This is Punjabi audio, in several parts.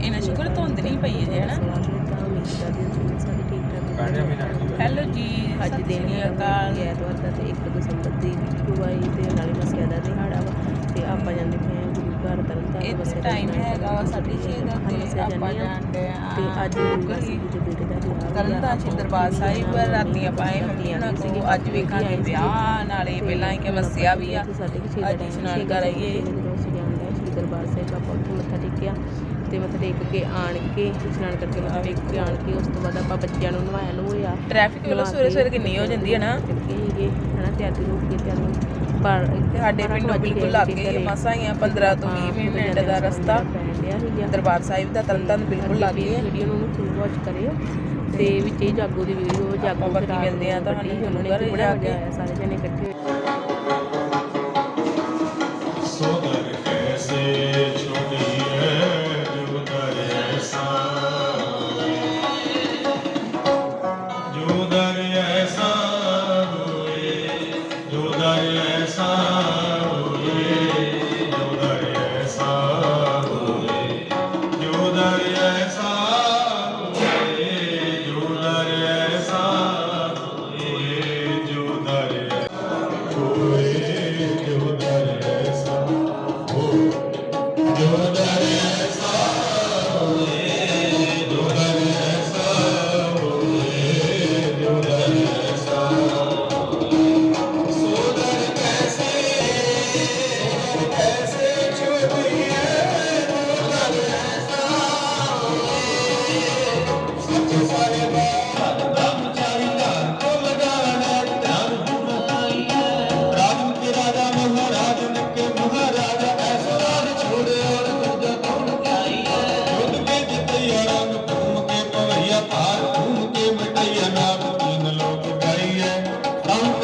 ਇਹਨਾਂ ਸ਼ੁਕਰ ਧੁੰਦ ਨਹੀਂ ਪਈ ਹੈ ਹਨਾ? ਹੈਲੋ ਜੀ ਅੱਜ ਹੈ ਅਕਾਲ। ਐਤਵਾਰ ਦਾ ਤੇ 1 ਦਸੰਬਰ ਦੀ ਆਈ ਤੇ ਨਾਲੇ ਮਸਿਆ ਦਾ ਦਿਹਾੜਾ ਵਾ ਤੇ ਆਪਾਂ ਜਾਂਦੇ ਪਏ ਹਾਂ ਗੁਰੂ ਘਰ ਤਰਨਤਾਰਨ ਇਹ ਮੱਸਿਆ ਟਾਈਮ ਦਾ ਹੈਗਾ ਵਾ ਸਾਢੇ ਛੇ ਦਾ ਹਾਂ, ਤੇ ਆਪਾਂ ਜਾਂਦੇ ਆ ਤੇ ਅੱਜ ਮਾਸੀ ਜੀ ਦੇ ਬੇਟੇ ਦਾ ਵਿਆਹ ਤਰਨਤਾਰਨ ਸ਼੍ਰੀ ਦਰਬਾਰ ਸਾਹਿਬ ਰਾਤੀ ਆਪਾਂ ਆਏ ਮੰਮੀ ਉਹਨਾਂ ਕੋਲ ਅੱਜ ਵੇਖਾਂਗੇ ਵਿਆਹ ਨਾਲੇ ਪਹਿਲਾਂ ਹੀ ਕਿ ਮੱਸਿਆ ਵੀ ਆ। ਸਾਡੇ ਕਿ ਛੇ ਅੱਜ ਇਸ਼ਨਾਨ ਕਰ ਆਈਏ ਜਦੋਂ ਅਸੀਂ ਜਾਂਦੇ ਹਾਂ ਸ਼੍ਰੀ ਦਰਬਾਰ ਸਾਹਿਬ ਆਪਾਂ ਉੱਥੇ ਮੱਥਾ ਟੇਕਿਆ। ਤੇ ਮੱਥਾ ਟੇਕ ਕੇ ਆਣ ਕੇ ਇਸ਼ਨਾਨ ਕਰਕੇ ਮੱਥਾ ਟੇਕ ਕੇ ਆਣ ਕੇ ਉਸ ਤੋਂ ਬਾਅਦ ਆਪਾਂ ਬੱਚਿਆਂ ਨੂੰ ਨਵਾਇਆ ਨਵਾਇਆ। ਟ੍ਰੈਫਿਕ ਵੱਲੋਂ ਸਵੇਰੇ ਸਵੇਰੇ ਕਿੰਨੀ ਹੋ ਜਾਂਦੀ ਹੈ ਨਾ? ਸੀਗੇ ਹਨਾ ਤਿਆਰੀ ਹੋ ਕੇ ਤਿਆਰੀ ਪਰ ਤੇ ਸਾਡੇ ਪਿੰਡੋਂ ਬਿਲਕੁਲ ਲੱਗ ਮਸਾਂ ਹੀ ਆ 15 ਤੋਂ 20 ਮਿੰਟ ਦਾ ਰਸਤਾ ਦਰਬਾਰ ਸਾਹਿਬ ਦਾ ਤਰਨਤਾਰਨ ਬਿਲਕੁਲ ਲੱਗ ਹੈ ਵੀਡੀਓ ਨੂੰ ਫੁੱਲ ਵਾਚ ਕਰਿਓ ਤੇ ਵਿੱਚ ਹੀ ਜਾਗੋ ਦੀ ਵੀਡੀਓ ਜਾਗੋ ਬਾਕੀ ਮਿਲਦੇ ਆ ਤੁਹਾਨੂੰ ਉਹਨਾਂ ਨੇ ਗੁਰੂ ਘਰ ਬੜਾ ਜਾ ਕੇ। ਮਜ਼ਾ ਆਇਆ ਸਾਰੇ ਜਣੇ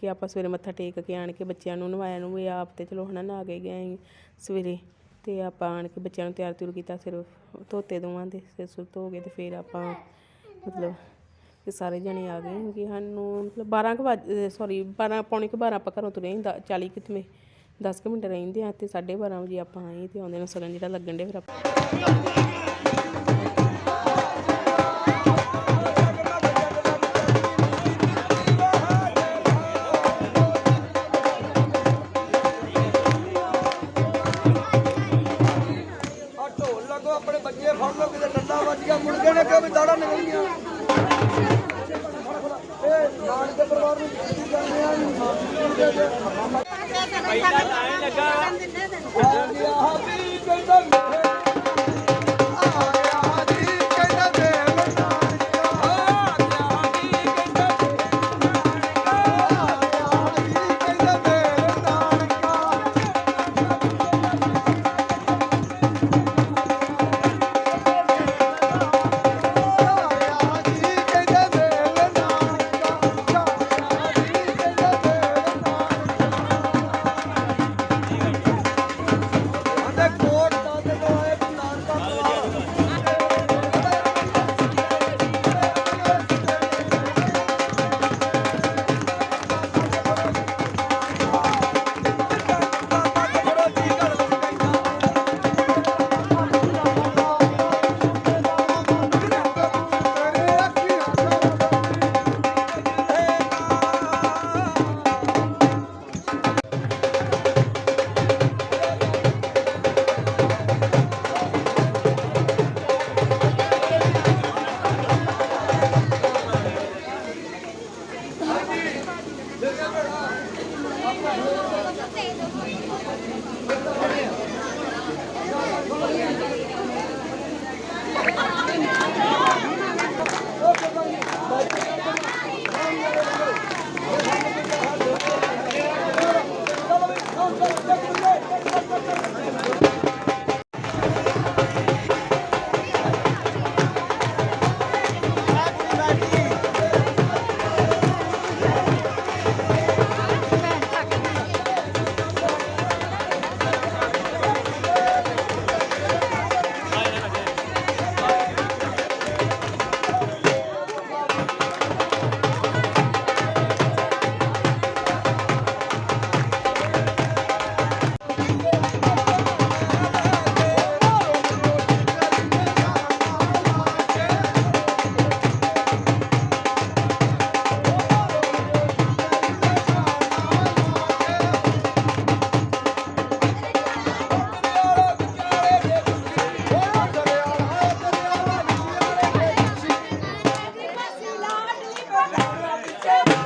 ਕਿ ਆਪਾਂ ਸਵੇਰੇ ਮੱਥਾ ਟੇਕ ਕੇ ਆਣ ਕੇ ਬੱਚਿਆਂ ਨੂੰ ਨਵਾਇਆ ਨੂੰ ਵੀ ਆਪ ਤੇ ਚਲੋ ਹਨਾ ਨਾ ਕੇ ਗਏ ਸਵੇਰੇ। ਤੇ ਆਪਾਂ ਆਣ ਕੇ ਬੱਚਿਆਂ ਨੂੰ ਤਿਆਰ ਤਿਉਰ ਕੀਤਾ ਸਿਰਫ ਧੋਤੇ ਦੋਵਾਂ ਦੇ ਸਿਰ ਸੁਰ ਧੋ ਕੇ ਤੇ ਫਿਰ ਆਪਾਂ ਮਤਲਬ ਕਿ ਸਾਰੇ ਜਣੇ ਆ ਗਏ ਕਿ ਸਾਨੂੰ ਮਤਲਬ 12 ਕੁ ਵਜੇ ਸੌਰੀ 12 ਪੌਣੇ ਕੁ 12 ਆਪਾਂ ਘਰੋਂ ਤੁਰੇ ਸੀ, ਦ- 40 ਕਿਤਵੇਂ 10 ਕੁ ਮਿੰਟ ਰਹਿੰਦੇ ਆ ਤੇ 12:30 ਵਜੇ ਆਪਾਂ ਆਏ ਤੇ ਆਉਂਦੇ ਨੂੰ ਸਗਨ ਜਿਹੜਾ ਲੱਗਣ ਦੇ ਫਿਰ ਆਪਾਂ ਪਹਿਲਾਂ ਤਾਂ ਲੱਗਾ Woo!